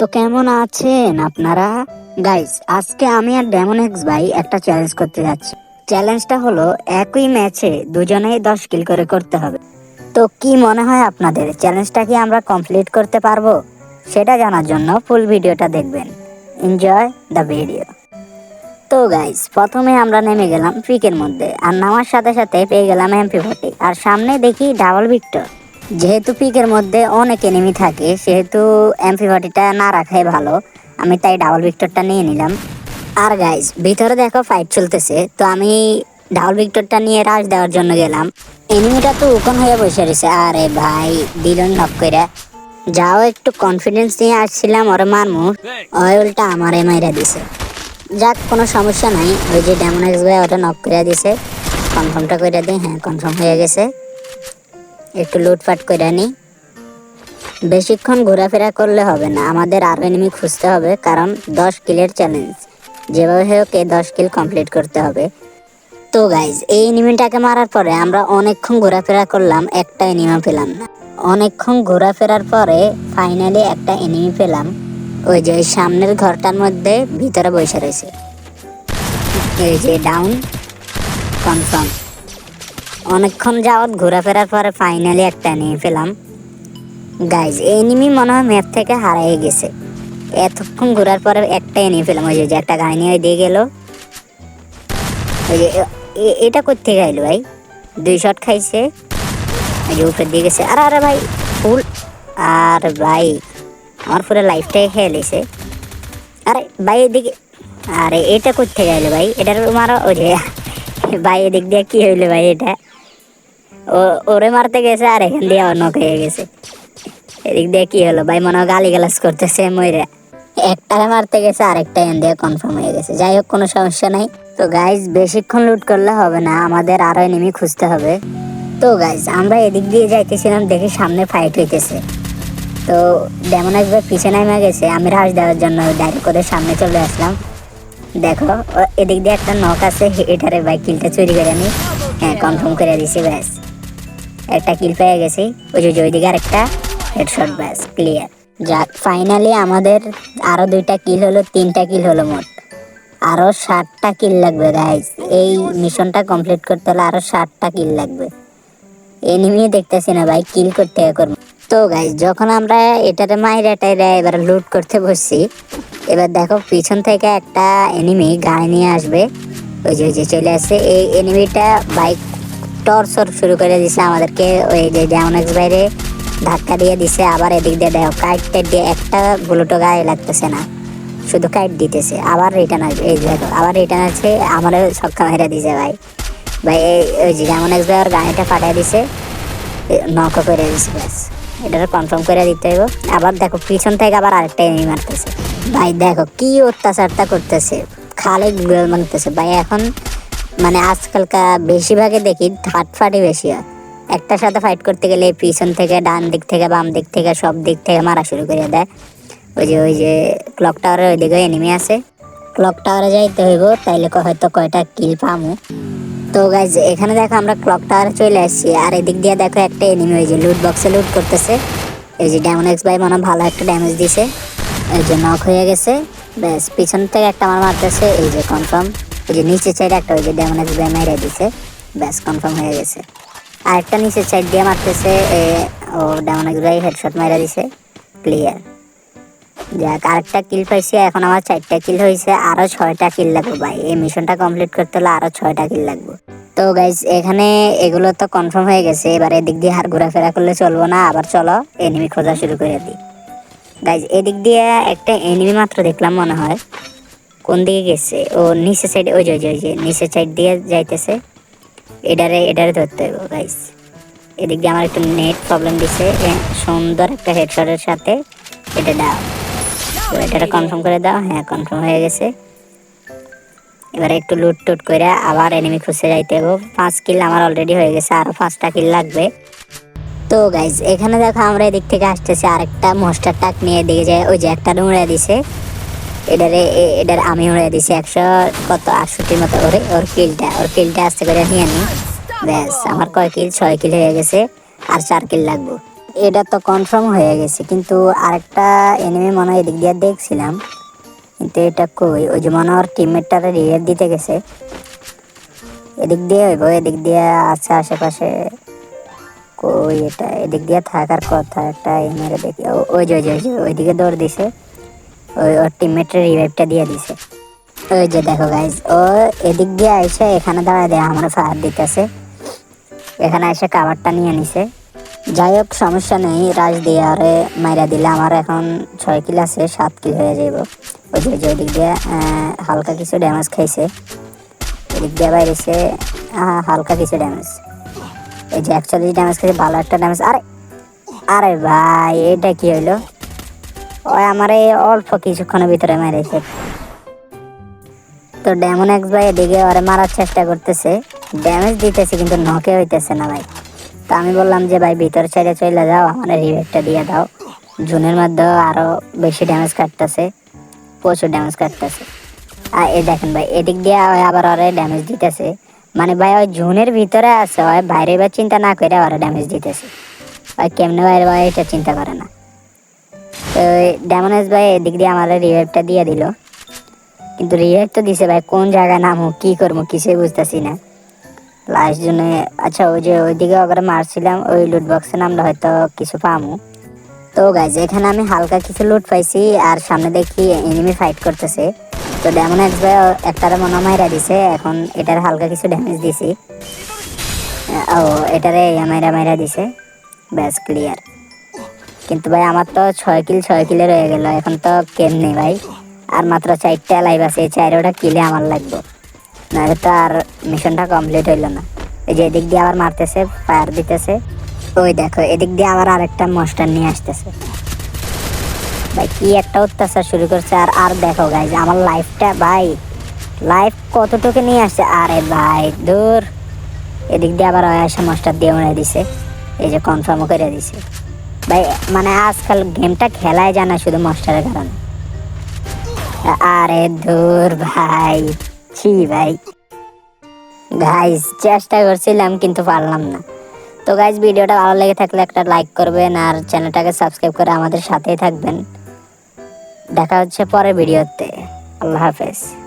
তো কেমন আছেন আপনারা? গাইস আজকে আমি আর ডেমন এক্স ভাই একটা চ্যালেঞ্জ করতে যাচ্ছি। চ্যালেঞ্জটা হলো একই ম্যাচে দুজনেই দশ কিল করে করতে হবে। তো কি মনে হয় আপনাদের? চ্যালেঞ্জটা কি আমরা কমপ্লিট করতে পারব? সেটা জানার জন্য ফুল ভিডিওটা দেখবেন। এনজয় দ্য ভিডিও তো গাইস প্রথমে আমরা নেমে গেলাম পিকের মধ্যে। আর নামার সাথে সাথে পেয়ে গেলাম এমপি ফোর্টি আর সামনে দেখি ডাবল ভিক্টর যেহেতু পিকের মধ্যে অনেক এনিমি থাকে, সেহেতু এমপি ফোর্টিটা না রাখাই ভালো। আমি তাই ডাবল ভিক্টরটা নিয়ে নিলাম। আর গাইস ভিতরে দেখো ফাইট চলতেছে, তো আমি ডাবল ভিক্টরটা নিয়ে রাশ দেওয়ার জন্য গেলাম। এনিমিটা তো উকন হয়ে বসে রয়েছে। আরে ভাই দিলন নক করে যাও, একটু কনফিডেন্স নিয়ে আসছিলাম, ওরে মারমু। ওই উল্টা আমারে মাইরা দিছে। যাক, কোনো সমস্যা নাই। ওই যে ডেমন ভাই ওটা নক করে দিছে। কনফার্মটা করে দিই হ্যাঁ কনফার্ম হয়ে গেছে। একটু লুটপাট করে নিই বেশিক্ষণ ঘোরাফেরা করলে হবে না, আমাদের আরও এনিমি খুঁজতে হবে, কারণ দশ কিলের চ্যালেঞ্জ যেভাবে হোক এই দশ কিল কমপ্লিট করতে হবে। তো গাইজ এই এনিমিটাকে মারার পরে আমরা অনেকক্ষণ ঘোরাফেরা করলাম, একটা এনিমি পেলাম না। অনেকক্ষণ ঘোরাফেরার পরে ফাইনালি একটা এনিমি পেলাম। ওই যে সামনের ঘরটার মধ্যে ভিতরে বসে রয়েছে। এই যে ডাউন কনফার্ম অনেকক্ষণ যাওয়াত ঘোরাফেরার পরে ফাইনালি একটা নিয়ে পেলাম। গাইজ এনিমি মনে হয় ম্যাপ থেকে হারিয়ে গেছে। এতক্ষণ ঘোরার পরে একটা এনিয়ে পেলাম। ওই যে একটা গাড়ি নিয়ে দিয়ে গেল। ওই যে এটা করতে গেল ভাই? দুই শট খাইছে। ওই যে উপরে দিয়ে গেছে। আরে আরে ভাই, ফুল। আর ভাই, আমার পুরো লাইফটাই খেয়ে লিছে। আরে, ভাই, এদিকে আরে, এটা করতে গেল ভাই? এটার মারা, ওই যে, ভাই, এদিক দিয়ে কি হইল ভাই এটা? ওরে মারতে গেছে, আর এখান দিয়ে অনক হয়ে গেছে। এদিক দিয়ে কি হলো? ভাই মনে হয় গালি গালাজ করতেছে ময়রা একটাকে মারতে গেছে, আরেকটা এন দিয়ে কনফার্ম হয়ে গেছে। যাই হোক, কোনো সমস্যা নাই। তো গাইজ বেশিক্ষণ লুট করলে হবে না, আমাদের আরও এনিমি খুঁজতে হবে। তো গাইজ আমরা এদিক দিয়ে যাইতেছিলাম, দেখি সামনে ফাইট হইতেছে। তো যেমন একবার পিছনে নেমে গেছে, আমি রাশ দেওয়ার জন্য ডাইরেক্ট করে সামনে চলে আসলাম। দেখো এদিক দিয়ে একটা নখ আছে, এটারে বাইক কিলটা চুরি করে আমি হ্যাঁ কনফার্ম করে দিছি, ব্যাস। একটা কিল পেয়ে গেছি। ওই যে ওইদিকে আরেকটা। হেডশট ব্যাস ক্লিয়ার যাক ফাইনালি আমাদের আরও দুইটা কিল হলো, তিনটা কিল হলো মোট। আরও ষাটটা কিল লাগবে গাইজ এই মিশনটা কমপ্লিট করতে হলে আরও ষাটটা কিল লাগবে। এনিমি দেখতেছি না, ভাই কিল করতে করব। তো গাইজ যখন আমরা এটাতে মাইরা টাইরা এবার লুট করতে বসছি, এবার দেখো পিছন থেকে একটা এনিমি গাড়ি নিয়ে আসবে। ওই যে ওই যে, চলে আসছে। এই এনিমিটা বাইক টর্চর শুরু করে দিছে আমাদেরকে, ওই যে জাউনেক্স বাইরে ধাক্কা দিয়ে দিছে, আবার এদিক দিয়ে দেখো, কাইট টাইট দিয়ে একটা বুলেটও গায়ে লাগতেছে না, শুধু কাইট দিতেছে, আবার রিটার্ন আসবে, এই দেখো, আবার রিটার্ন আছে আমারও ছক্কা মেরে দিছে ভাই। ভাই, এই, ওই যে জাউনেক্স ভাই ওর গাড়িটা ফাটাই দিছে নক করে দিছে, ব্যাস। এটা কনফার্ম করে দিতে হইব। আবার দেখো, পিছন থেকে আবার আরেকটা এনিমি মারতেছে। ভাই, দেখো, কি অত্যাচারটা করতেছে, খালে গুগল মারতেছে। ভাই, এখন মানে আজকালকার বেশিরভাগে দেখি থার্ড বেশি হয়। একটার সাথে ফাইট করতে গেলে পিছন থেকে, ডান দিক থেকে, বাম দিক থেকে, সব দিক থেকে মারা শুরু করে দেয়। ওই যে ওই যে ক্লক টাওয়ারের ওইদিকে এনিমি আছে। ক্লক টাওয়ারে যাইতে হইব, তাইলে হয়তো কয়টা কিল পামু। তো গাইজ এখানে দেখো আমরা ক্লক টাওয়ারে চলে আসছি। আর এদিক দিয়ে দেখো একটা এনিমি ওই যে লুট বক্সে লুট করতেছে। এই যে ড্যামন এক্স ভাই মনে ভালো একটা ড্যামেজ দিছে। এই যে নক হয়ে গেছে। ব্যাস, পিছন থেকে একটা আমার মারতেছে। এই যে কনফার্ম যে নিচে সাইড একটা ওই যে ড্যামন এক্স ভাই মেরে দিছে, ব্যাস কনফার্ম হয়ে গেছে। আরেকটা নিচের সাইড দিয়ে মারতেছে ও ড্যামন এক্স ভাই হেডশট মেরে দিছে ক্লিয়ার যাক, আরেকটা কিল পাইছি, এখন আমার চারটা কিল হয়েছে আরও ছয়টা কিল লাগবে ভাই। এই মিশনটা কমপ্লিট করতে হলে আরও ছয়টা কিল লাগবে। তো গাইজ এখানে এগুলো তো কনফার্ম হয়ে গেছে, এবার এদিক দিয়ে আর ঘোরাফেরা করলে চলবো না, আবার চলো এনিমি খোঁজা শুরু করে দিই। গাইজ এদিক দিয়ে একটা এনিমি মাত্র দেখলাম মনে হয়। কোন দিকে গেছে? ও নিচে সাইডে ওই যে ওই যে ওই যে নিচের সাইড দিয়ে যাইতেছে। এডারে এটারে ধরতে হবে গাইস এদিক দিয়ে আমার একটু নেট প্রবলেম দিছে সুন্দর একটা হেডশটের সাথে এটা দাও। তো এটা কনফার্ম করে দাও। হ্যাঁ কনফার্ম হয়ে গেছে। এবারে একটু লুট টুট করে আবার এনিমি খুঁজে যাইতে হবে পাঁচ কিল আমার অলরেডি হয়ে গেছে, আরও পাঁচটা কিল লাগবে। তো গাইজ এখানে দেখো আমরা এদিক থেকে আসতেছি, আরেকটা মোস্টার টাক নিয়ে দিকে যায়। ওই যে একটা উড়ে দিছে। এটারে এটার আমি উড়ে দিছি একশো কত? আটষট্টির মতো করে ওর কিলটা ওর কিলটা আস্তে করে নিয়ে নি। ব্যাস, আমার কয় কিল? ছয় কিল হয়ে গেছে আর চার কিল লাগবে। এটা তো কনফার্ম হয়ে গেছে, কিন্তু আরেকটা এনিমি মনে হয় এদিক দিয়ে দেখছিলাম, কিন্তু এটা কই? ওই যে মনে হয় টিমমেটটারে রিয়ের দিতে গেছে। এদিক দিয়ে হইব, এদিক দিয়ে আছে আশেপাশে। কই এটা? এদিক দিয়ে থাকার কথা একটা এমএরে দেখি। ওই যে ওই যে, ওইদিকে দৌড় দিছে। ওই ওর টিমমেটের রিভাইভটা দিয়ে দিছে। ওই যে দেখো গাইজ ও এদিক দিয়ে আইসে, এখানে দাঁড়ায় দেয় আমার ফায়ার দিতেছে। এখানে এসে কাভারটা নিয়ে নিছে। যাই হোক, সমস্যা নেই রাজ দিয়ে আরে মাইরা দিলে আমার এখন ছয় কিল আছে, সাত কিল হয়ে যাইব। ওই যে যে ওইদিক দিয়ে হালকা কিছু ড্যামেজ খাইছে। এদিক দিয়ে বাইরেছে হালকা কিছু ড্যামেজ এই যে একচল্লিশ ড্যামেজ খাইছে, ভালো একটা ড্যামেজ আরে আরে ভাই, এটা কি হইল? ওই আমার এই অল্প কিছুক্ষণের ভিতরে মেরেছে। তো ডেমন এক্স ভাই এদিকে ওরে মারার চেষ্টা করতেছে। ড্যামেজ দিতেছে কিন্তু নকে হইতেছে না ভাই। তো আমি বললাম যে, ভাই, ভিতর ছেড়ে চলে যাও, আমার রিভেটটা দিয়ে দাও। জুনের মধ্যেও আরও বেশি ড্যামেজ কাটতেছে, প্রচুর ড্যামেজ কাটতেছে। আর এই দেখেন ভাই, এদিক দিয়ে আবার ওরে ড্যামেজ দিতেছে। মানে ভাই, ওই জুনের ভিতরে আছে, ওই বাইরে চিন্তা না করে ওরা ড্যামেজ দিতেছে। ওই কেমনে বাইরে ভাই এটা চিন্তা করে না। তো ভাই এদিক দিয়ে আমার রিভাইভটা দিয়ে দিল। কিন্তু রিভাইভ তো দিছে ভাই, কোন জায়গায় নামো, কি করব কিছুই বুঝতেছি না। লাস্ট জন্য আচ্ছা ওই যে ওইদিকে আবার মারছিলাম, ওই লুট বক্সে নামলে হয়তো কিছু পামু। তো গাইজ এখানে আমি হালকা কিছু লুট পাইছি, আর সামনে দেখি এনিমি ফাইট করতেছে। তো ডেমন এক্স ভাই একটারে মনে মাইরা দিছে, এখন এটার হালকা কিছু ড্যামেজ দিছি। ও, এটারে মাইরা মাইরা দিছে। ব্যাস ক্লিয়ার কিন্তু ভাই, আমার তো ছয় কিল, ছয় কিলে রয়ে গেল। এখন তো কেমনি ভাই। আর মাত্র চারটা লাইভ আছে, এই চারোটা কিলে আমার লাগবে। নাহলে তো আর মিশনটা কমপ্লিট হইল না। এই যে এদিক দিয়ে আবার মারতেছে ফায়ার দিতেছে। ওই দেখো, এদিক দিয়ে আবার আরেকটা মস্টার নিয়ে আসতেছে। ভাই, কি একটা অত্যাচার শুরু করছে। আর আর দেখো গাইজ আমার লাইফটা ভাই লাইফ কতটুকু নিয়ে আসছে? আরে ভাই, দূর। এদিক দিয়ে আবার মাস্টার দিয়ে উড়ে দিছে। এই যে কনফার্মও করে দিছে। ভাই মানে আজকাল গেমটা খেলায় জানা শুধু মাস্টারের কারণে। আরে দূর ভাই, ছি ভাই। গাইজ চেষ্টা করছিলাম কিন্তু পারলাম না। তো গাইজ ভিডিওটা ভালো লেগে থাকলে একটা লাইক করবেন আর চ্যানেলটাকে সাবস্ক্রাইব করে আমাদের সাথেই থাকবেন। দেখা হচ্ছে পরের ভিডিওতে। আল্লাহ হাফেজ।